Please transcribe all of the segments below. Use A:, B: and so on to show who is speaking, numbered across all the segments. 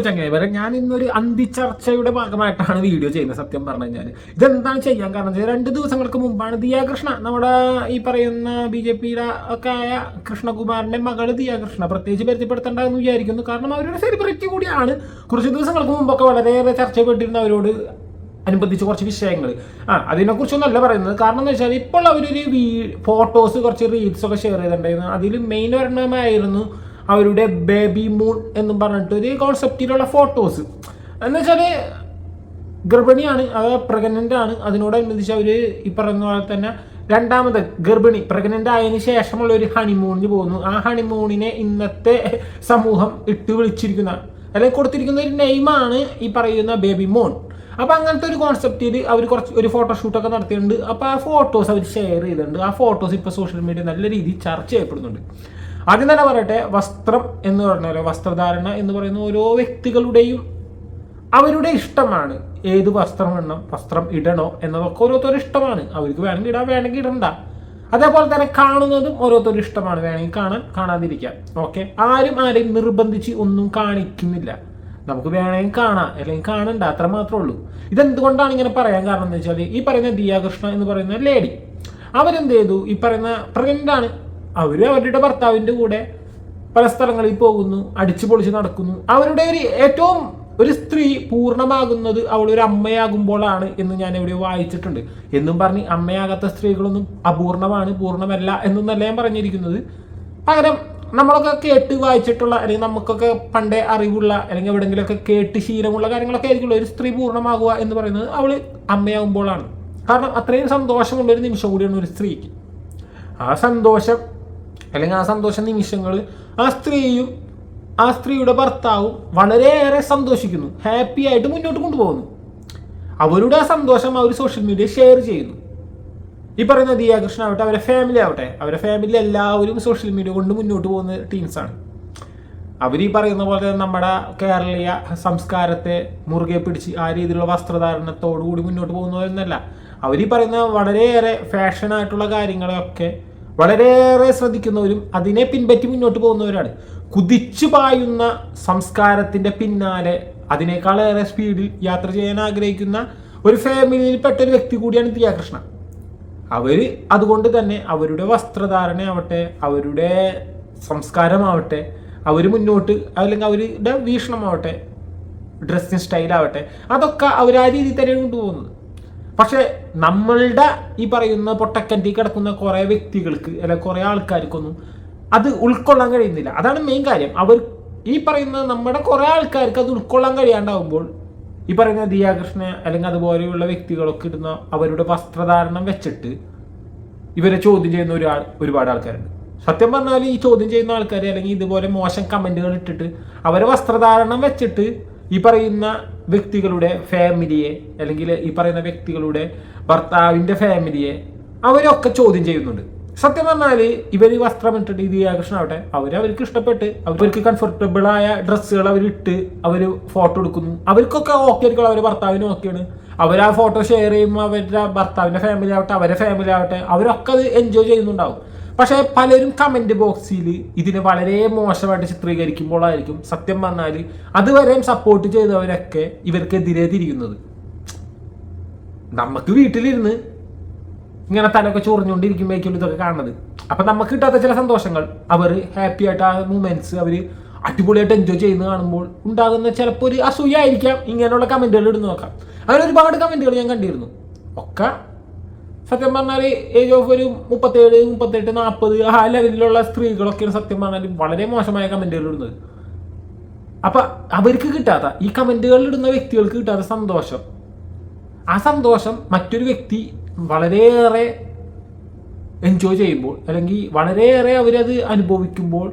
A: ചങ്ങായി വരെ ഞാൻ ഇന്നൊരു അന്തിച്ചർച്ചയുടെ ഭാഗമായിട്ടാണ് വീഡിയോ ചെയ്യുന്നത് സത്യം പറഞ്ഞു കഴിഞ്ഞാൽ ഇതെന്താണ് ചെയ്യാൻ കാരണം? രണ്ട് ദിവസങ്ങൾക്ക് മുമ്പാണ് ദിയാകൃഷ്ണ നമ്മുടെ ഈ പറയുന്ന ബി ജെ പിയുടെ ഒക്കെ ആയ കൃഷ്ണകുമാറിന്റെ മകൾ ദിയാകൃഷ്ണ പ്രത്യേകിച്ച് പരിചയപ്പെടുത്തേണ്ടതെന്ന് വിചാരിക്കുന്നു. കാരണം അവരുടെ സെലിബ്രിറ്റി കൂടിയാണ്. കുറച്ച് ദിവസങ്ങൾക്ക് മുമ്പൊക്കെ വളരെയേറെ ചർച്ചപ്പെട്ടിരുന്ന അവരോട് അനുബന്ധിച്ച് കുറച്ച് വിഷയങ്ങൾ. ആ അതിനെക്കുറിച്ചൊന്നല്ല പറയുന്നത്. കാരണം എന്ന് വെച്ചാൽ ഇപ്പോൾ അവരൊരു വീ ഫോട്ടോസ് കുറച്ച് റീൽസ് ഒക്കെ ഷെയർ ചെയ്തിട്ടുണ്ടായിരുന്നു. അതിൽ മെയിൻ ഒരെണ്ണമായിരുന്നു അവരുടെ ബേബി മൂൺ എന്നും പറഞ്ഞിട്ട് ഒരു കോൺസെപ്റ്റിലുള്ള ഫോട്ടോസ് എന്ന് വെച്ചാൽ ഗർഭിണിയാണ് അത് പ്രഗ്നന്റ് ആണ്. അതിനോടനുബന്ധിച്ച് അവർ ഈ പറയുന്ന പോലെ തന്നെ രണ്ടാമത് ഗർഭിണി പ്രഗ്നന്റ് ആയതിനു ശേഷമുള്ള ഒരു ഹണിമൂണിന് പോകുന്നു. ആ ഹണിമൂണിനെ ഇന്നത്തെ സമൂഹം ഇട്ട് വിളിച്ചിരിക്കുന്ന. അല്ലെങ്കിൽ കൊടുത്തിരിക്കുന്ന ഒരു നെയിമാണ് ഈ പറയുന്ന ബേബി മോൺ അപ്പോൾ അങ്ങനത്തെ ഒരു കോൺസെപ്റ്റിൽ അവർ കുറച്ച് ഒരു ഫോട്ടോഷൂട്ടൊക്കെ നടത്തിയിട്ടുണ്ട്. അപ്പോൾ ആ ഫോട്ടോസ് അവർ ഷെയർ ചെയ്തിട്ടുണ്ട്. ആ ഫോട്ടോസ് ഇപ്പോൾ സോഷ്യൽ മീഡിയ നല്ല രീതിയിൽ ചർച്ച ചെയ്യപ്പെടുന്നുണ്ട്. ആദ്യം തന്നെ പറയട്ടെ വസ്ത്രം എന്ന് പറഞ്ഞാൽ വസ്ത്രധാരണ എന്ന് പറയുന്ന ഓരോ വ്യക്തികളുടെയും അവരുടെ ഇഷ്ടമാണ്. ഏത് വസ്ത്രം ഇടണം വസ്ത്രം ഇടണോ എന്നതൊക്കെ ഓരോരുത്തരുടെ ഇഷ്ടമാണ്. അവർക്ക് വേണമെങ്കിൽ ഇടാം വേണമെങ്കിൽ ഇടണ്ട. അതേപോലെ തന്നെ കാണുന്നതും ഓരോരുത്തരുടെ ഇഷ്ടമാണ്. വേണമെങ്കിൽ കാണാൻ കാണാതിരിക്കാം. ഓക്കെ ആരും ആരെയും നിർബന്ധിച്ച് ഒന്നും കാണിക്കുന്നില്ല. നമുക്ക് വേണമെങ്കിൽ കാണാം അല്ലെങ്കിൽ കാണണ്ട അത്ര മാത്രമേ ഉള്ളൂ. ഇതെന്തുകൊണ്ടാണ് ഇങ്ങനെ പറയാൻ കാരണം എന്ന് വെച്ചാൽ ഈ പറയുന്ന ദിയാകൃഷ്ണ എന്ന് പറയുന്ന ലേഡി അവരെന്ത് ചെയ്തു? ഈ പറയുന്ന പ്രഗ്നന്റ് ആണ് അവർ അവരുടെ ഭർത്താവിന്റെ കൂടെ പല സ്ഥലങ്ങളിൽ പോകുന്നു അടിച്ചു പൊളിച്ച് നടക്കുന്നു. അവരുടെ ഒരു ഏറ്റവും ഒരു സ്ത്രീ പൂർണമാകുന്നത് അവൾ ഒരു അമ്മയാകുമ്പോഴാണ് എന്ന് ഞാൻ ഇവിടെ വായിച്ചിട്ടുണ്ട്. എന്നും പറഞ്ഞ് അമ്മയാകാത്ത സ്ത്രീകളൊന്നും അപൂർണമാണ് പൂർണമല്ല എന്നൊന്നല്ല ഞാൻ പറഞ്ഞിരിക്കുന്നത്. പകരം നമ്മളൊക്കെ കേട്ട് വായിച്ചിട്ടുള്ള അല്ലെങ്കിൽ നമുക്കൊക്കെ പണ്ടേ അറിവുള്ള അല്ലെങ്കിൽ എവിടെയെങ്കിലുമൊക്കെ കേട്ട് ശീലമുള്ള കാര്യങ്ങളൊക്കെ ആയിരിക്കുള്ളൂ ഒരു സ്ത്രീ പൂർണമാകുക എന്ന് പറയുന്നത് അവൾ അമ്മയാകുമ്പോഴാണ്. കാരണം അത്രയും സന്തോഷമുള്ള ഒരു നിമിഷം കൂടിയാണ് ഒരു സ്ത്രീക്ക്. ആ സന്തോഷം അല്ലെങ്കിൽ ആ സന്തോഷ നിമിഷങ്ങൾ ആ സ്ത്രീയും ആ സ്ത്രീയുടെ ഭർത്താവും വളരെയേറെ സന്തോഷിക്കുന്നു. ഹാപ്പി ആയിട്ട് മുന്നോട്ട് കൊണ്ടുപോകുന്നു. അവരുടെ ആ സന്തോഷം അവർ സോഷ്യൽ മീഡിയ ഷെയർ ചെയ്യുന്നു. ഈ പറയുന്ന ദിയാകൃഷ്ണ ആവട്ടെ അവരെ ഫാമിലി ആവട്ടെ അവരെ ഫാമിലി എല്ലാവരും സോഷ്യൽ മീഡിയ കൊണ്ട് മുന്നോട്ട് പോകുന്ന ടീംസാണ് അവർ ഈ പറയുന്ന പോലെ നമ്മുടെ കേരളീയ സംസ്കാരത്തെ മുറുകെ പിടിച്ച് ആ രീതിയിലുള്ള വസ്ത്രധാരണത്തോടു കൂടി മുന്നോട്ട് പോകുന്നവരെന്നല്ല അവർ ഈ പറയുന്ന വളരെയേറെ ഫാഷനായിട്ടുള്ള കാര്യങ്ങളെയൊക്കെ വളരെയേറെ ശ്രദ്ധിക്കുന്നവരും അതിനെ പിൻപറ്റി മുന്നോട്ട് പോകുന്നവരാണ്. കുതിച്ചു പായുന്ന സംസ്കാരത്തിന്റെ പിന്നാലെ അതിനേക്കാളേറെ സ്പീഡിൽ യാത്ര ചെയ്യാൻ ആഗ്രഹിക്കുന്ന ഒരു ഫാമിലിയിൽപ്പെട്ട ഒരു വ്യക്തി കൂടിയാണ് ദിയാകൃഷ്ണ അവർ അതുകൊണ്ട് തന്നെ അവരുടെ വസ്ത്രധാരണയാവട്ടെ അവരുടെ സംസ്കാരമാവട്ടെ അവർ മുന്നോട്ട് അല്ലെങ്കിൽ അവരുടെ വീക്ഷണമാവട്ടെ ഡ്രസ്സിങ് സ്റ്റൈലാവട്ടെ അതൊക്കെ അവർ ആ രീതിയിൽ തന്നെയാണ് കൊണ്ടുപോകുന്നത്. പക്ഷെ നമ്മളുടെ ഈ പറയുന്ന പൊട്ടക്കന്റി കിടക്കുന്ന കുറേ വ്യക്തികൾക്ക് അല്ലെ കുറേ ആൾക്കാർക്കൊന്നും അത് ഉൾക്കൊള്ളാൻ കഴിയുന്നില്ല. അതാണ് മെയിൻ കാര്യം. അവർ ഈ പറയുന്ന നമ്മുടെ കുറേ ആൾക്കാർക്ക് അത് ഉൾക്കൊള്ളാൻ കഴിയാണ്ടാവുമ്പോൾ ഈ പറയുന്ന ദിയാകൃഷ്ണ അല്ലെങ്കിൽ അതുപോലെയുള്ള വ്യക്തികളൊക്കെ ഇടുന്ന അവരുടെ വസ്ത്രധാരണം വെച്ചിട്ട് ഇവരെ ചോദ്യം ചെയ്യുന്ന ഒരാൾ ഒരുപാട് ആൾക്കാരുണ്ട്. സത്യം പറഞ്ഞാൽ ഈ ചോദ്യം ചെയ്യുന്ന ആൾക്കാർ അല്ലെങ്കിൽ ഇതുപോലെ മോശം കമന്റുകൾ ഇട്ടിട്ട് അവരെ വസ്ത്രധാരണം വെച്ചിട്ട് ഈ പറയുന്ന വ്യക്തികളുടെ ഫാമിലിയെ അല്ലെങ്കിൽ ഈ പറയുന്ന വ്യക്തികളുടെ ഭർത്താവിന്റെ ഫാമിലിയെ അവരൊക്കെ ചോദ്യം ചെയ്യുന്നുണ്ട്. സത്യം പറഞ്ഞാൽ ഇവർ വസ്ത്രം ഇട്ടിട്ട് ഇത് ആകർഷണം ആവട്ടെ അവർ അവർക്ക് ഇഷ്ടപ്പെട്ട് അവർക്ക് കംഫർട്ടബിൾ ആയ ഡ്രസ്സുകൾ അവരിട്ട് അവർ ഫോട്ടോ എടുക്കുന്നു. അവർക്കൊക്കെ ഓക്കെ ആയിരിക്കും. അവരെ ഭർത്താവിനും ഓക്കെയാണ് അവർ ആ ഫോട്ടോ ഷെയർ ചെയ്യുമ്പോൾ അവരുടെ ഭർത്താവിന്റെ ഫാമിലി ആവട്ടെ അവരുടെ ഫാമിലി ആവട്ടെ അവരൊക്കെ അത് എൻജോയ് ചെയ്യുന്നുണ്ടാവും. പക്ഷേ പലരും കമന്റ് ബോക്സിൽ ഇതിനെ വളരെ മോശമായിട്ട് ചിത്രീകരിക്കുമ്പോഴായിരിക്കും സത്യം പറഞ്ഞാൽ അതുവരെയും സപ്പോർട്ട് ചെയ്തവരൊക്കെ ഇവർക്കെതിരെ തിരിയുന്നത്. നമുക്ക് വീട്ടിലിരുന്ന് ഇങ്ങനെ തലൊക്കെ ചൊറിഞ്ഞുകൊണ്ടിരിക്കുമ്പോഴേക്കും ഇതൊക്കെ കാണുന്നത്? അപ്പൊ നമുക്ക് കിട്ടാത്ത ചില സന്തോഷങ്ങൾ. അവർ ഹാപ്പി ആയിട്ട് ആ മൂമെന്റ്സ് അവർ അടിപൊളിയായിട്ട് എൻജോയ് ചെയ്യുന്നത് കാണുമ്പോൾ ഉണ്ടാകുന്ന ചിലപ്പോൾ ഒരു അസൂയ ആയിരിക്കാം ഇങ്ങനെയുള്ള കമന്റുകൾ ഇടുന്നു നോക്കാം. അങ്ങനെ ഒരുപാട് കമന്റുകൾ ഞാൻ കണ്ടിരുന്നു. ഒക്കെ സത്യം പറഞ്ഞാൽ ഏജ് ഓഫ് ഒരു മുപ്പത്തേഴ് മുപ്പത്തെട്ട് നാൽപ്പത് ആ ലെവലിലുള്ള സ്ത്രീകളൊക്കെയാണ് സത്യം പറഞ്ഞാൽ വളരെ മോശമായ കമന്റുകൾ ഇടുന്നത്. അപ്പൊ അവർക്ക് കിട്ടാത്ത ഈ കമന്റുകളിൽ ഇടുന്ന വ്യക്തികൾക്ക് കിട്ടാത്ത സന്തോഷം. ആ സന്തോഷം മറ്റൊരു വ്യക്തി വളരെയേറെ എൻജോയ് ചെയ്യുമ്പോൾ അല്ലെങ്കിൽ വളരെയേറെ അവരത് അനുഭവിക്കുമ്പോൾ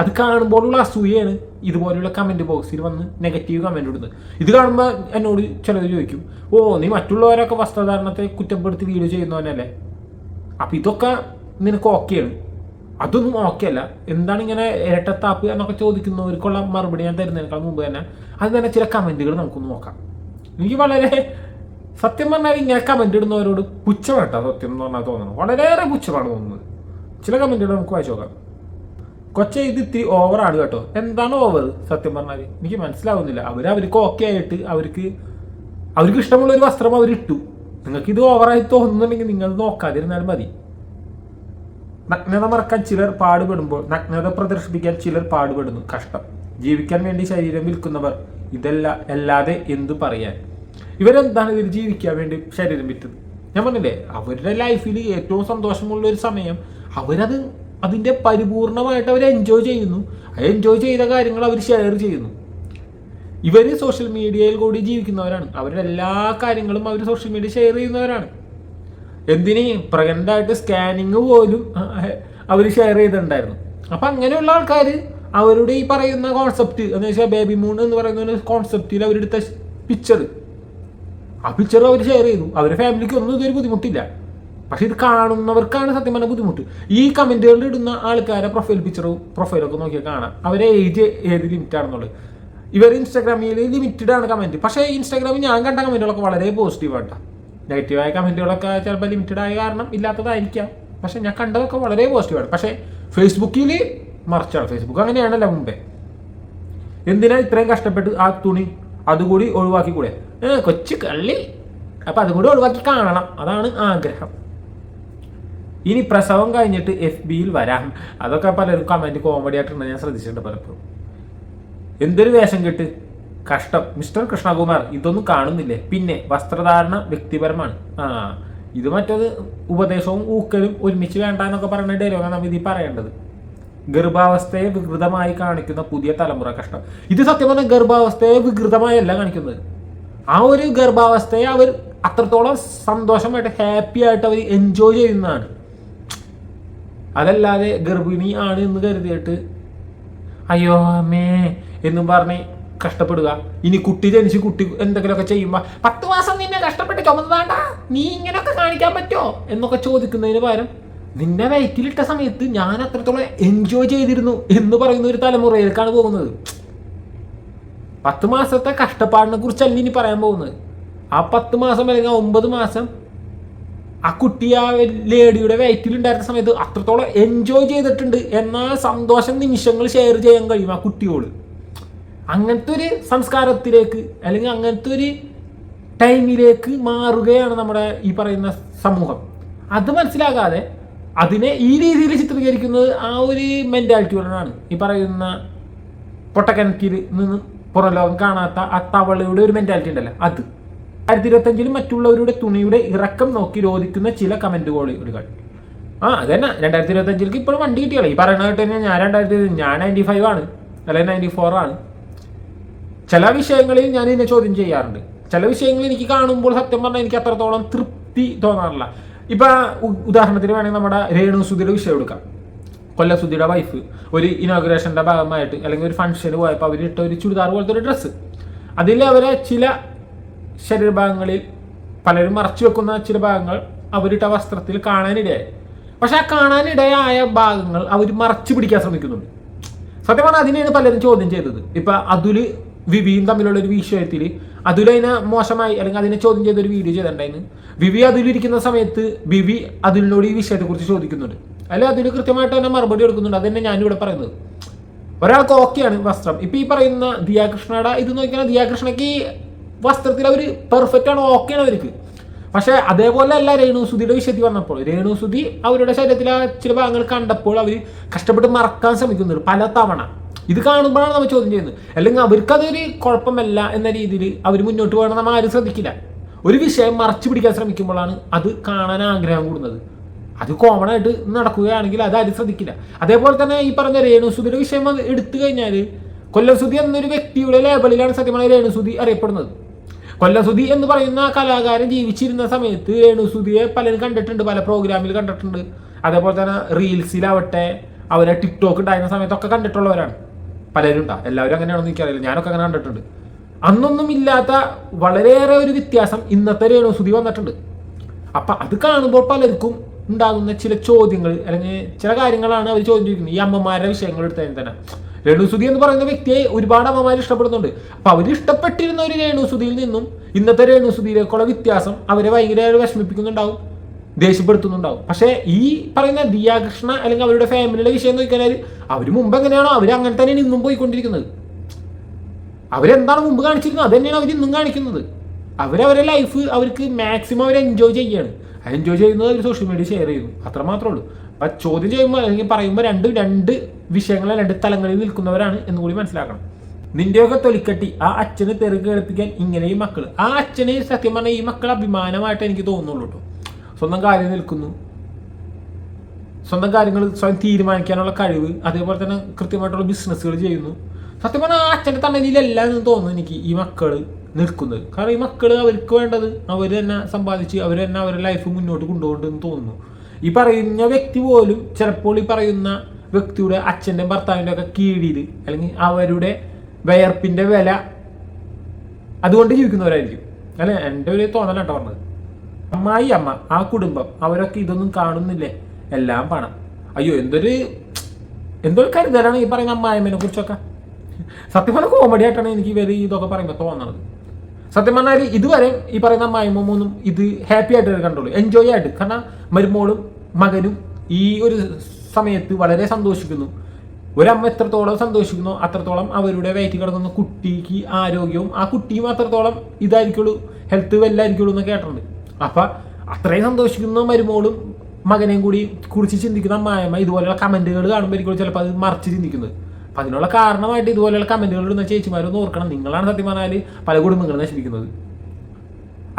A: അത് കാണുമ്പോഴുള്ള അസൂയാണ് ഇതുപോലെയുള്ള കമന്റ് ബോക്സിൽ വന്ന് നെഗറ്റീവ് കമന്റ് ഇടുന്നത്. ഇത് കാണുമ്പോൾ എന്നോട് ചിലർ ചോദിക്കും ഓ നീ മറ്റുള്ളവരൊക്കെ വസ്ത്രധാരണത്തെ കുറ്റപ്പെടുത്തി വീഡിയോ ചെയ്യുന്നവനല്ലേ? അപ്പം ഇതൊക്കെ നിനക്ക് ഓക്കെയാണ് അതൊന്നും ഓക്കെ അല്ല. എന്താണ് ഇങ്ങനെ ഇരട്ടത്താപ്പ് എന്നൊക്കെ ചോദിക്കുന്നവർക്കുള്ള മറുപടി ഞാൻ തരുന്നതിനേക്കാൾ മുമ്പ് തന്നെ അത് തന്നെ ചില കമന്റുകൾ നമുക്കൊന്ന് നോക്കാം. എനിക്ക് വളരെ സത്യം പറഞ്ഞാൽ ഇങ്ങനെ കമന്റ് ഇടുന്നവരോട് പുച്ഛമായിട്ടാണ് സത്യം എന്ന് പറഞ്ഞാൽ തോന്നുന്നത്. വളരെയേറെ പുച്ഛമാണ് തോന്നുന്നത്. ചില കമന്റുകൾ നമുക്ക് വായിച്ചു നോക്കാം. കൊച്ച ഇത് ഇത്തിരി ഓവറാണ് കേട്ടോ. എന്താണ് ഓവർ സത്യം പറഞ്ഞാൽ എനിക്ക് മനസ്സിലാവുന്നില്ല. അവർ അവർക്ക് ഓക്കെ ആയിട്ട് അവർക്ക് അവർക്ക് ഇഷ്ടമുള്ള ഒരു വസ്ത്രം അവരിട്ടു നിങ്ങൾക്ക് ഇത് ഓവറായി തോന്നുന്നുണ്ടെങ്കിൽ നിങ്ങൾ നോക്കാതിരുന്നാൽ മതി. നഗ്നത മറക്കാൻ ചിലർ പാടുപെടുമ്പോൾ നഗ്നത പ്രദർശിപ്പിക്കാൻ ചിലർ പാടുപെടുന്നു. കഷ്ടം. ജീവിക്കാൻ വേണ്ടി ശരീരം വിൽക്കുന്നവർ ഇതല്ല അല്ലാതെ എന്തു പറയാൻ? ഇവരെന്താണ് ഇതിൽ ജീവിക്കാൻ വേണ്ടി ശരീരം വിറ്റത്? ഞാൻ പറഞ്ഞില്ലേ അവരുടെ ലൈഫിൽ ഏറ്റവും സന്തോഷമുള്ള ഒരു സമയം അവരത് അതിന്റെ പരിപൂർണമായിട്ട് അവർ എൻജോയ് ചെയ്യുന്നു. അത് എൻജോയ് ചെയ്ത കാര്യങ്ങൾ അവർ ഷെയർ ചെയ്യുന്നു. ഇവർ സോഷ്യൽ മീഡിയയിൽ കൂടി ജീവിക്കുന്നവരാണ്. അവരുടെ എല്ലാ കാര്യങ്ങളും അവർ സോഷ്യൽ മീഡിയ ഷെയർ ചെയ്യുന്നവരാണ്. എന്തിന്? പ്രഗ്നന്റായിട്ട് സ്കാനിങ് പോലും അവർ ഷെയർ ചെയ്തിട്ടുണ്ടായിരുന്നു. അപ്പം അങ്ങനെയുള്ള ആൾക്കാർ അവരുടെ ഈ പറയുന്ന കോൺസെപ്റ്റ് എന്ന് വെച്ചാൽ ബേബി മൂൺ എന്ന് പറയുന്ന ഒരു കോൺസെപ്റ്റിൽ അവരെടുത്ത പിക്ചർ ആ പിക്ചർ അവർ ഷെയർ ചെയ്തു. അവരുടെ ഫാമിലിക്ക് ഒന്നും ഇതൊരു ബുദ്ധിമുട്ടില്ല. പക്ഷെ ഇത് കാണുന്നവർക്കാണ് സത്യം പറഞ്ഞ ബുദ്ധിമുട്ട്. ഈ കമന്റുകളിൽ ഇടുന്ന ആൾക്കാരെ പ്രൊഫൈൽ പിക്ചറും പ്രൊഫൈലൊക്കെ നോക്കിയാൽ കാണാം. അവരെ ഏജ് ഏത് ലിമിറ്റ് ആണെന്നുള്ളത്. ഇവർ ഇൻസ്റ്റാഗ്രാമിൽ ലിമിറ്റഡ് ആണ് കമന്റ് പക്ഷേ ഇൻസ്റ്റാഗ്രാമിൽ ഞാൻ കണ്ട കമന്റുകളൊക്കെ വളരെ പോസിറ്റീവ് ആട്ടോ. നെഗറ്റീവായ കമന്റുകളൊക്കെ ചിലപ്പോൾ ലിമിറ്റഡ് ആയ കാരണം ഇല്ലാത്തതായിരിക്കാം. പക്ഷെ ഞാൻ കണ്ടതൊക്കെ വളരെ പോസിറ്റീവാണ് പക്ഷേ ഫേസ്ബുക്കിൽ മറിച്ചാണ്. ഫേസ്ബുക്ക് അങ്ങനെയാണല്ലോ മുമ്പേ. എന്തിനാ ഇത്രയും കഷ്ടപ്പെട്ട് ആ തുണി അതുകൂടി ഒഴിവാക്കി കൂടെ കൊച്ചു കള്ളി. അപ്പം അതുകൂടി ഒഴിവാക്കി കാണണം. അതാണ് ആഗ്രഹം. ഇനി പ്രസവം കഴിഞ്ഞിട്ട് എഫ് ബിയിൽ വരാം. അതൊക്കെ പലരും കമന്റ് കോമഡി ആയിട്ടുണ്ട് ഞാൻ ശ്രദ്ധിച്ചിട്ടുണ്ട് പലപ്പോഴും. എന്തൊരു വേഷം കെട്ട്? കഷ്ടം. മിസ്റ്റർ കൃഷ്ണകുമാർ ഇതൊന്നും കാണുന്നില്ലേ? പിന്നെ വസ്ത്രധാരണ വ്യക്തിപരമാണ്. ആ ഇത് മറ്റത് ഉപദേശവും ഊക്കലും ഒരുമിച്ച് വേണ്ട എന്നൊക്കെ പറയുന്ന ഡയലോഗാണ് നമ്മൾ ഇതിൽ പറയേണ്ടത്. ഗർഭാവസ്ഥയെ വികൃതമായി കാണിക്കുന്ന പുതിയ തലമുറ കഷ്ടം. ഇത് സത്യം പറഞ്ഞാൽ ഗർഭാവസ്ഥയെ വികൃതമായല്ല കാണിക്കുന്നത്. ആ ഒരു ഗർഭാവസ്ഥയെ അവർ അത്രത്തോളം സന്തോഷമായിട്ട് ഹാപ്പി ആയിട്ട് അവർ എൻജോയ് ചെയ്യുന്നതാണ്. അതല്ലാതെ ഗർഭിണി ആണ് എന്ന് കരുതിയിട്ട് അയ്യോ അമ്മേ എന്നും പറഞ്ഞ് കഷ്ടപ്പെടുക. ഇനി കുട്ടി ജനിച്ച് കുട്ടി എന്തെങ്കിലുമൊക്കെ ചെയ്യുമ്പോൾ പത്ത് മാസം നിന്നെ കഷ്ടപ്പെട്ട് ചുമതാണ്ട നീ ഇങ്ങനെയൊക്കെ കാണിക്കാൻ പറ്റുമോ എന്നൊക്കെ ചോദിക്കുന്നതിന് പകരം നിന്നെ വയറ്റിലിട്ട സമയത്ത് ഞാൻ അത്രത്തോളം എൻജോയ് ചെയ്തിരുന്നു എന്ന് പറയുന്ന ഒരു തലമുറയിലേക്കാണ് പോകുന്നത്. പത്ത് മാസത്തെ കഷ്ടപ്പാടിനെ കുറിച്ചല്ല ഇനി പറയാൻ പോകുന്നത്. ആ പത്ത് മാസം അല്ലെങ്കിൽ ഒമ്പത് മാസം ആ കുട്ടി ആ ലേഡിയുടെ വയറ്റിലുണ്ടായിരുന്ന സമയത്ത് അത്രത്തോളം എൻജോയ് ചെയ്തിട്ടുണ്ട് എന്നാൽ സന്തോഷം നിമിഷങ്ങൾ ഷെയർ ചെയ്യാൻ കഴിയും ആ കുട്ടിയോട്. അങ്ങനത്തെ ഒരു സംസ്കാരത്തിലേക്ക് അല്ലെങ്കിൽ അങ്ങനത്തെ ഒരു ടൈമിലേക്ക് മാറുകയാണ് നമ്മുടെ ഈ പറയുന്ന സമൂഹം. അത് മനസ്സിലാകാതെ അതിനെ ഈ രീതിയിൽ ചിത്രീകരിക്കുന്നത് ആ ഒരു മെന്റാലിറ്റി കൊണ്ടാണ് ഈ പറയുന്ന പൊട്ടക്കിണറ്റിൽ നിന്ന് പുറം ലോകം കാണാത്ത ആ തവളയുടെ ഒരു മെന്റാലിറ്റി ഉണ്ടല്ലോ അത്. രണ്ടായിരത്തി ഇരുപത്തഞ്ചിൽ മറ്റുള്ളവരുടെ തുണിയുടെ ഇറക്കം നോക്കി രോധിക്കുന്ന ചില കമന്റുകൾ ആ അതന്നെ. രണ്ടായിരത്തി ഇരുപത്തഞ്ചിലേക്ക് ഇപ്പോഴും വണ്ടി കിട്ടിയാലോ. ഈ പറയുന്നത് കേട്ട് കഴിഞ്ഞാൽ ഞാൻ രണ്ടായിരത്തി ഞാൻ നയന്റി ഫൈവ് ആണ്. അല്ലെങ്കിൽ നയന്റി ഫോർ ആണ്. ചില വിഷയങ്ങളിൽ ഞാൻ ഇതിനെ ചോദ്യം ചെയ്യാറുണ്ട്. ചില വിഷയങ്ങൾ എനിക്ക് കാണുമ്പോൾ സത്യം പറഞ്ഞാൽ എനിക്ക് അത്രത്തോളം തൃപ്തി തോന്നാറില്ല. ഇപ്പൊ ഉദാഹരണത്തിന് വേണമെങ്കിൽ നമ്മുടെ രേണു സുധിയുടെ വിഷയം എടുക്കാം. കൊല്ല സുധിയുടെ വൈഫ് ഒരു ഇനോഗ്രേഷന്റെ ഭാഗമായിട്ട് അല്ലെങ്കിൽ ഒരു ഫംഗ്ഷന് പോയപ്പോൾ അവരിട്ട ഒരു ചുരിദാർ പോലത്തെ ഒരു ഡ്രസ്സ് അതിൽ അവരെ ചില ശരീരഭാഗങ്ങളിൽ പലരും മറച്ചു വെക്കുന്ന ചില ഭാഗങ്ങൾ അവരുടെ വസ്ത്രത്തിൽ കാണാനിടയായി. പക്ഷെ ആ കാണാനിടയായ ഭാഗങ്ങൾ അവർ മറച്ചു പിടിക്കാൻ ശ്രമിക്കുന്നുണ്ട്. സത്യമാണ് അതിനെയാണ് പലരും ചോദ്യം ചെയ്തത്. ഇപ്പൊ അതുൽ വിവിയും തമ്മിലുള്ള ഒരു വിഷയത്തിൽ അതുൽ അതിനെ മോശമായി അല്ലെങ്കിൽ അതിനെ ചോദ്യം ചെയ്ത ഒരു വീഡിയോ ചെയ്തിട്ടുണ്ടായിരുന്നു. വിവി അതിലിരിക്കുന്ന സമയത്ത് വിവി അതിലിനോട് ഈ വിഷയത്തെക്കുറിച്ച് ചോദിക്കുന്നുണ്ട്. അല്ലെ അതിന് കൃത്യമായിട്ട് തന്നെ മറുപടി എടുക്കുന്നുണ്ട് അത് തന്നെ ഞാനിവിടെ പറയുന്നത്. ഒരാൾക്ക് ഓക്കെയാണ് വസ്ത്രം. ഇപ്പൊ ഈ പറയുന്ന ദിയാകൃഷ്ണയുടെ ഇത് നോക്കിയാൽ ദിയാകൃഷ്ണയ്ക്ക് വസ്ത്രത്തിൽ അവർ പെർഫെക്റ്റ് ആണ് ഓക്കെ ആണ് അവർക്ക്. പക്ഷേ അതേപോലെ അല്ല രേണുസുതിയുടെ വിഷയത്തിൽ വന്നപ്പോൾ. രേണുസുതി അവരുടെ ശരീരത്തിലെ ചില ഭാഗങ്ങൾ കണ്ടപ്പോൾ അവർ കഷ്ടപ്പെട്ട് മറക്കാൻ ശ്രമിക്കുന്നുണ്ട് പല തവണ ഇത് കാണുമ്പോഴാണ് നമ്മൾ ചോദ്യം ചെയ്യുന്നത്. അല്ലെങ്കിൽ അവർക്കതൊരു കുഴപ്പമല്ല എന്ന രീതിയിൽ അവർ മുന്നോട്ട് പോകണം നമ്മൾ ആരും ശ്രദ്ധിക്കില്ല. ഒരു വിഷയം മറച്ചു പിടിക്കാൻ ശ്രമിക്കുമ്പോഴാണ് അത് കാണാൻ ആഗ്രഹം കൂടുന്നത്. അത് കോമൺ ആയിട്ട് നടക്കുകയാണെങ്കിൽ അത് ആരും ശ്രദ്ധിക്കില്ല. അതേപോലെ തന്നെ ഈ പറഞ്ഞ രേണുസുതിയുടെ വിഷയം എടുത്തു കഴിഞ്ഞാൽ കൊല്ലസുതി എന്നൊരു വ്യക്തിയുടെ ലേബലിലാണ് സത്യമായ രേണുസുതി അറിയപ്പെടുന്നത്. കൊല്ലസുതി എന്ന് പറയുന്ന കലാകാരൻ ജീവിച്ചിരുന്ന സമയത്ത് രേണുസുതിയെ പലരും കണ്ടിട്ടുണ്ട് പല പ്രോഗ്രാമിൽ കണ്ടിട്ടുണ്ട്. അതേപോലെ തന്നെ റീൽസിലാവട്ടെ അവരെ ടിക്ടോക്ക് ഉണ്ടായിരുന്ന സമയത്തൊക്കെ കണ്ടിട്ടുള്ളവരാണ്. പലരും ഉണ്ടാ എല്ലാവരും അങ്ങനെയാണെന്ന് എനിക്കറിയില്ല ഞാനൊക്കെ അങ്ങനെ കണ്ടിട്ടുണ്ട്. അന്നൊന്നും ഇല്ലാത്ത വളരെയേറെ ഒരു വ്യത്യാസം ഇന്നത്തെ രേണുസുതി വന്നിട്ടുണ്ട്. അപ്പം അത് കാണുമ്പോൾ പലർക്കും ഉണ്ടാകുന്ന ചില ചോദ്യങ്ങൾ അല്ലെങ്കിൽ ചില കാര്യങ്ങളാണ് അവർ ചോദിച്ചിരിക്കുന്നത്. ഈ അമ്മമാരുടെ വിഷയങ്ങൾ എടുത്തതിന് തന്നെ. രേണുസുതി എന്ന് പറയുന്ന വ്യക്തിയെ ഒരുപാട് അമ്മമാർ ഇഷ്ടപ്പെടുന്നുണ്ട്. അപ്പൊ അവർ ഇഷ്ടപ്പെട്ടിരുന്ന ഒരു രേണുസുതിയിൽ നിന്നും ഇന്നത്തെ രേണുസുതിയിലേക്കുള്ള വ്യത്യാസം അവരെ ഭയങ്കര വിഷമിപ്പിക്കുന്നുണ്ടാവും. ദേഷ്യപ്പെടുത്തുന്നുണ്ടാവും. പക്ഷേ ഈ പറയുന്ന ദിയാകൃഷ്ണ അല്ലെങ്കിൽ അവരുടെ ഫാമിലിയുടെ വിഷയം നോക്കിയാൽ അവർ മുമ്പ് എങ്ങനെയാണോ അവർ അങ്ങനെ തന്നെയാണ് ഇന്നും പോയിക്കൊണ്ടിരിക്കുന്നത്. അവരെന്താണ് മുമ്പ് കാണിച്ചിരുന്നത്? അത് തന്നെയാണ് അവർ ഇന്നും കാണിക്കുന്നത്. അവരവരുടെ ലൈഫ് അവർക്ക് മാക്സിമം അവർ എൻജോയ് ചെയ്യാണ്. എൻജോയ് ചെയ്യുന്നത് ഒരു സോഷ്യൽ മീഡിയ ഷെയർ ചെയ്യുന്നു അത്ര മാത്രമേ ഉള്ളൂ. അപ്പം ചോദ്യം ചെയ്യുമ്പോൾ അല്ലെങ്കിൽ പറയുമ്പോൾ രണ്ട് രണ്ട് വിഷയങ്ങളെ രണ്ട് തലങ്ങളിൽ നിൽക്കുന്നവരാണ് എന്ന് കൂടി മനസ്സിലാക്കണം. നിന്റെയൊക്കെ തൊലിക്കട്ടി ആ അച്ഛനെ തെറി കേൾപ്പിക്കാൻ ഇങ്ങനെ ഈ മക്കൾ ആ അച്ഛനെ സത്യം പറഞ്ഞാൽ ഈ മക്കൾ അഭിമാനമായിട്ട് എനിക്ക് തോന്നുന്നുള്ളൂ കേട്ടോ സ്വന്തം കാര്യം നിൽക്കുന്നു. സ്വന്തം കാര്യങ്ങൾ സ്വയം തീരുമാനിക്കാനുള്ള കഴിവ് അതേപോലെ തന്നെ കൃത്യമായിട്ടുള്ള ബിസിനസ്സുകൾ ചെയ്യുന്നു. സത്യം പറഞ്ഞാൽ ആ അച്ഛന്റെ തണ്ണലിലല്ല എന്ന് തോന്നുന്നു എനിക്ക് ഈ മക്കൾ നിൽക്കുന്നത്. കാരണം ഈ മക്കൾ അവർക്ക് വേണ്ടത് അവർ തന്നെ സമ്പാദിച്ച് അവർ തന്നെ അവരുടെ ലൈഫ് മുന്നോട്ട് കൊണ്ടുപോകണ്ടെന്ന് തോന്നുന്നു. ഈ പറയുന്ന വ്യക്തി പോലും ചിലപ്പോൾ ഈ പറയുന്ന വ്യക്തിയുടെ അച്ഛന്റെ ഭർത്താവിന്റെ ഒക്കെ കീഴിൽ അല്ലെങ്കിൽ അവരുടെ വിയർപ്പിന്റെ വില അതുകൊണ്ട് ജീവിക്കുന്നവരായിരിക്കും. അല്ലെ? എന്റെ ഒരു തോന്നലാട്ടോ പറഞ്ഞത്. അമ്മായി അമ്മ ആ കുടുംബം അവരൊക്കെ ഇതൊന്നും കാണുന്നില്ലേ? എല്ലാം പണം അയ്യോ എന്തൊരു എന്തൊരു കരുതലാണ് ഈ പറയുന്ന അമ്മായിമ്മനെ കുറിച്ചൊക്കെ. സത്യം പറഞ്ഞ കോമഡി ആയിട്ടാണ് എനിക്ക് ഇവർ ഇതൊക്കെ പറയുമ്പോൾ തോന്നണത്. സത്യം പറഞ്ഞാൽ ഇതുവരെ ഈ പറയുന്ന മൈമൊന്നും മൂന്നും ഇത് ഹാപ്പി ആയിട്ട് കണ്ടുള്ളൂ. എൻജോയ് ആയിട്ട്. കാരണം മരുമോളും മകനും ഈ ഒരു സമയത്ത് വളരെ സന്തോഷിക്കുന്നു. ഒരമ്മ എത്രത്തോളം സന്തോഷിക്കുന്നു അത്രത്തോളം അവരുടെ വയറ്റിൽ കിടക്കുന്ന കുട്ടിക്ക് ആരോഗ്യവും ആ കുട്ടിയും അത്രത്തോളം ഇതായിരിക്കുള്ളൂ ഹെൽത്ത് വെല്ലായിരിക്കുള്ളൂ എന്ന് കേട്ടിട്ടുണ്ട്. അപ്പം അത്രയും സന്തോഷിക്കുന്ന മരുമോളും മകനെയും കൂടി കുറിച്ച് ചിന്തിക്കുന്ന അമ്മായമ്മ ഇതുപോലെയുള്ള കമന്റുകൾ കാണുമ്പോൾ ചിലപ്പോൾ അത് മറിച്ച് ചിന്തിക്കുന്നത്. അപ്പൊ അതിനുള്ള കാരണമായിട്ട് ഇതുപോലെയുള്ള കമന്റുകൾ ഇടുന്ന ചേച്ചിമാരൊന്ന് ഓർക്കണം. നിങ്ങളാണ് സത്യം പറഞ്ഞാൽ പല കുടുംബങ്ങളും നശിപ്പിക്കുന്നത്.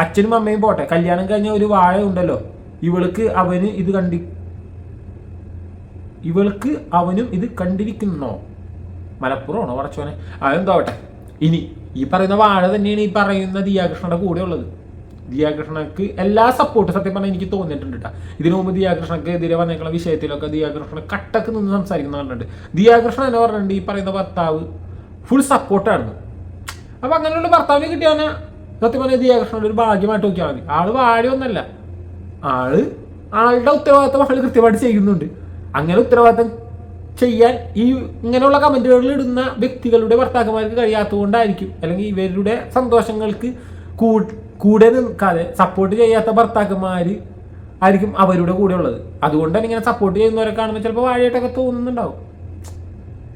A: അച്ഛനും അമ്മയും പോട്ടെ കല്യാണം കഴിഞ്ഞ ഒരു വാഴ ഉണ്ടല്ലോ. ഇവൾക്ക് അവന് ഇത് കണ്ടി ഇവൾക്ക് അവനും ഇത് കണ്ടിരിക്കുന്നോ? മലപ്പുറമാണോ പറച്ചോനെ? അതെന്താവട്ടെ? ഇനി ഈ പറയുന്ന വാഴ തന്നെയാണ് ഈ പറയുന്ന ദിയാകൃഷ്ണയുടെ കൂടെ ഉള്ളത് ദിയാകൃഷ്ണക്ക് എല്ലാ സപ്പോർട്ടും സത്യം പറഞ്ഞാൽ എനിക്ക് തോന്നിയിട്ടുണ്ട് കേട്ടോ ഇതിനു മുമ്പ് ദിയാകൃഷ്ണക്ക് എതിരെ വന്നേക്കുന്ന വിഷയത്തിലൊക്കെ ദിയാകൃഷ്ണൻ കട്ടക്ക് നിന്ന് സംസാരിക്കുന്ന കണ്ടിട്ടുണ്ട്. ദിയാകൃഷ്ണൻ എന്ന് പറഞ്ഞിട്ടുണ്ട് ഈ പറയുന്ന ഭർത്താവ് ഫുൾ സപ്പോർട്ടാണ് അപ്പൊ അങ്ങനെയുള്ള ഭർത്താവിനെ കിട്ടിയാൽ സത്യം പറഞ്ഞാൽ ദിയാകൃഷ്ണന്റെ ഒരു ഭാഗ്യമായിട്ട് നോക്കിയാൽ മതി. ആൾ വാഴയൊന്നല്ല ആൾ ആളുടെ ഉത്തരവാദിത്തം ആൾ കൃത്യമായിട്ട് ചെയ്യുന്നുണ്ട്. അങ്ങനെ ഉത്തരവാദിത്തം ചെയ്യാൻ ഈ ഇങ്ങനെയുള്ള കമന്റുകളിൽ ഇടുന്ന വ്യക്തികളുടെ ഭർത്താക്കന്മാർക്ക് കഴിയാത്തതുകൊണ്ടായിരിക്കും. അല്ലെങ്കിൽ ഇവരുടെ സന്തോഷങ്ങൾക്ക് കൂ- കൂടെ നിൽക്കാതെ സപ്പോർട്ട് ചെയ്യാത്ത ഭർത്താക്കന്മാർ ആയിരിക്കും അവരുടെ കൂടെ ഉള്ളത്. അതുകൊണ്ടാണ് ഇങ്ങനെ സപ്പോർട്ട് ചെയ്യുന്നവരെ കാണുമ്പോൾ ചിലപ്പോൾ വാഴയായിട്ടൊക്കെ തോന്നുന്നുണ്ടാവും.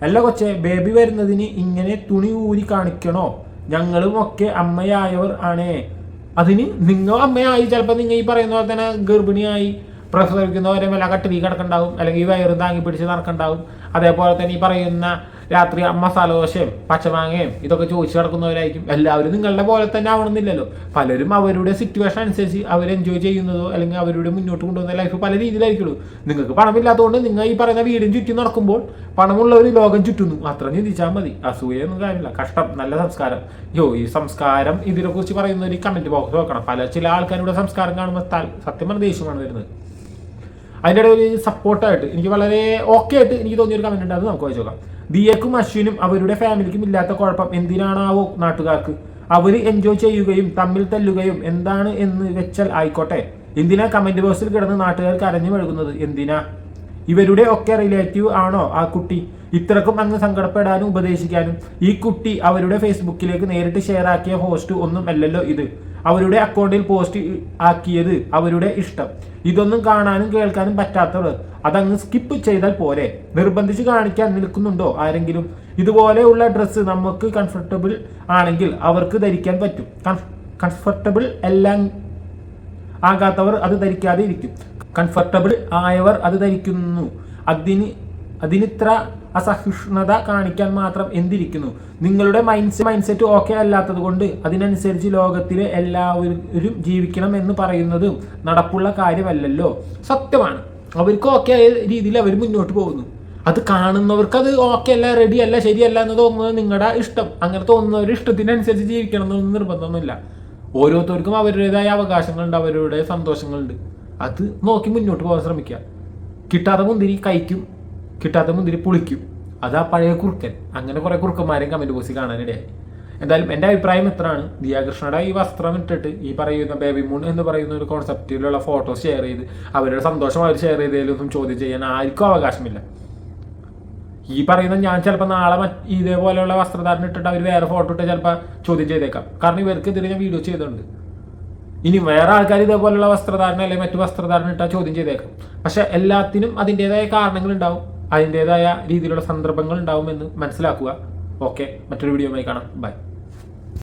A: അല്ല കൊച്ചെ ബേബി വരുന്നതിന് ഇങ്ങനെ തുണി ഊരി കാണിക്കണോ? ഞങ്ങളും ഒക്കെ അമ്മയായവർ ആണേ. അതിന് നിങ്ങൾ അമ്മയായി. ചിലപ്പോൾ നിങ്ങൾ ഈ പറയുന്ന പോലെ തന്നെ ഗർഭിണിയായി. പ്രസവിക്കുന്നവരെ കട്ട് വീ കിടക്കുണ്ടാവും. അല്ലെങ്കിൽ ഈ വയറും താങ്ങി പിടിച്ച് നടക്കണ്ടാവും. അതേപോലെ തന്നെ ഈ പറയുന്ന രാത്രി അമ്മ മസാലദോശയും പച്ചമാങ്ങയും ഇതൊക്കെ ചോദിച്ചു കിടക്കുന്നവരായിരിക്കും എല്ലാവരും നിങ്ങളുടെ പോലെ തന്നെ ആവണമെന്നില്ലല്ലോ. പലരും അവരുടെ സിറ്റുവേഷൻ അനുസരിച്ച് അവർ എൻജോയ് ചെയ്യുന്നതോ അല്ലെങ്കിൽ അവരുടെ മുന്നോട്ട് കൊണ്ടുപോകുന്ന ലൈഫ് പല രീതിയിലായിരിക്കുള്ളൂ. നിങ്ങൾക്ക് പണമില്ലാത്തതുകൊണ്ട് നിങ്ങൾ ഈ പറയുന്ന വീടും ചുറ്റി നടക്കുമ്പോൾ പണമുള്ള ഒരു ലോകം ചുറ്റുന്നു. അത്ര ചിന്തിച്ചാൽ മതി. അസൂയൊന്നും കാര്യമില്ല. കഷ്ടം. നല്ല സംസ്കാരം. യോ ഈ സംസ്കാരം ഇതിനെക്കുറിച്ച് പറയുന്ന ഒരു കമന്റ് ബോക്സ് നോക്കണം പല ചില ആൾക്കാരുടെ സംസ്കാരം കാണുമ്പോൾ സത്യം പറഞ്ഞ ദേഷ്യമാണ് വരുന്നത്. അതിന്റെ ഇടയിൽ സപ്പോർട്ടായിട്ട് എനിക്ക് വളരെ ഓക്കെ ആയിട്ട് എനിക്ക് തോന്നിയൊരു കമന്റ് ഉണ്ട്. അത് നമുക്ക് വായിച്ചു നോക്കാം. ദിയക്കും അശ്വിനും അവരുടെ ഫാമിലിക്കും ഇല്ലാത്ത കുഴപ്പം എന്തിനാണാവോ നാട്ടുകാർക്ക്? അവർ എൻജോയ് ചെയ്യുകയും തമ്മിൽ തല്ലുകയും എന്താണ് എന്ന് വെച്ചാൽ ആയിക്കോട്ടെ. എന്തിനാ കമന്റ് ബോക്സിൽ കിടന്ന് നാട്ടുകാർക്ക് അരഞ്ഞു മെഴുകുന്നത്? എന്തിനാ? ഇവരുടെ ഒക്കെ റിലേറ്റീവ് ആണോ ആ കുട്ടി? ഇത്രക്കും അങ്ങ് സങ്കടപ്പെടാനും ഉപദേശിക്കാനും ഈ കുട്ടി അവരുടെ ഫേസ്ബുക്കിലേക്ക് നേരിട്ട് ഷെയർ ആക്കിയ പോസ്റ്റ് ഒന്നും അല്ലല്ലോ ഇത്. അവരുടെ അക്കൗണ്ടിൽ പോസ്റ്റ് ആക്കിയത് അവരുടെ ഇഷ്ടം. ഇതൊന്നും കാണാനും കേൾക്കാനും പറ്റാത്തവർ അതങ്ങ് സ്കിപ്പ് ചെയ്താൽ പോരെ. നിർബന്ധിച്ച് കാണിക്കാൻ നിൽക്കുന്നുണ്ടോ ആരെങ്കിലും? ഇതുപോലെയുള്ള ഡ്രസ്സ് നമുക്ക് കംഫർട്ടബിൾ ആണെങ്കിൽ അവർക്ക് ധരിക്കാൻ പറ്റും. കംഫർട്ടബിൾ എല്ലാം ആകാത്തവർ അത് ധരിക്കാതെ ഇരിക്കും. കംഫർട്ടബിൾ ആയവർ അത് ധരിക്കുന്നു. അതിന് അതിനിത്ര അസഹിഷ്ണുത കാണിക്കാൻ മാത്രം എന്തിരിക്കുന്നു? നിങ്ങളുടെ മൈൻഡ് മൈൻഡ് സെറ്റ് ഓക്കെ അല്ലാത്തത് കൊണ്ട് അതിനനുസരിച്ച് ലോകത്തിലെ എല്ലാവരും ജീവിക്കണം എന്ന് പറയുന്നതും നടപ്പുള്ള കാര്യമല്ലല്ലോ. സത്യമാണ്. അവർക്ക് ഓക്കെ ആയ രീതിയിൽ അവർ മുന്നോട്ട് പോകുന്നു. അത് കാണുന്നവർക്ക് അത് ഓക്കെ അല്ല റെഡി അല്ല ശരിയല്ല എന്ന് തോന്നുന്നത് നിങ്ങളുടെ ഇഷ്ടം. അങ്ങനെ തോന്നുന്നവരുടെ ഇഷ്ടത്തിനനുസരിച്ച് ജീവിക്കണം എന്നൊന്നും നിർബന്ധമൊന്നുമില്ല. ഓരോരുത്തർക്കും അവരുടേതായ അവകാശങ്ങളുണ്ട് അവരുടെ സന്തോഷങ്ങളുണ്ട്. അത് നോക്കി മുന്നോട്ട് പോകാൻ ശ്രമിക്കുക. കിട്ടാതെ മുന്തിരി കഴിക്കും. കിട്ടാത്ത മുന്തിരി പുളിക്കും. അതാ പഴയ കുറുക്കൻ. അങ്ങനെ കുറേ കുറുക്കന്മാരെയും കമന്റ് ബോക്സിൽ കാണാനിടയായി. എന്തായാലും എന്റെ അഭിപ്രായം ഇത്രയാണ്. ദിയാകൃഷ്ണയുടെ ഈ വസ്ത്രം ഇട്ടിട്ട് ഈ പറയുന്ന ബേബി മൂൺ എന്ന് പറയുന്ന ഒരു കോൺസെപ്റ്റിലുള്ള ഫോട്ടോ ഷെയർ ചെയ്ത് അവരുടെ സന്തോഷം അവർ ഷെയർ ചെയ്തതിലൊന്നും ചോദ്യം ചെയ്യാൻ ആർക്കും അവകാശമില്ല. ഈ പറയുന്ന ഞാൻ ചിലപ്പോൾ നാളെ ഇതേപോലെയുള്ള വസ്ത്രധാരണം ഇട്ടിട്ട് അവർ വേറെ ഫോട്ടോ ഇട്ട് ചിലപ്പോൾ ചോദ്യം ചെയ്തേക്കാം. കാരണം ഇവർക്കെതിരെ ഞാൻ വീഡിയോ ചെയ്തിട്ടുണ്ട്. ഇനി വേറെ ആൾക്കാർ ഇതേപോലെയുള്ള വസ്ത്രധാരണ അല്ലെങ്കിൽ മറ്റു വസ്ത്രധാരണ ഇട്ടാൽ ചോദ്യം ചെയ്തേക്കാം. പക്ഷെ എല്ലാത്തിനും അതിന്റെതായ കാരണങ്ങൾ ഉണ്ടാവും അതിന്റെതായ രീതിയിലുള്ള സന്ദർഭങ്ങൾ ഉണ്ടാവുമെന്ന് മനസ്സിലാക്കുക. ഓക്കെ മറ്റൊരു വീഡിയോ കാണാം. ബൈ.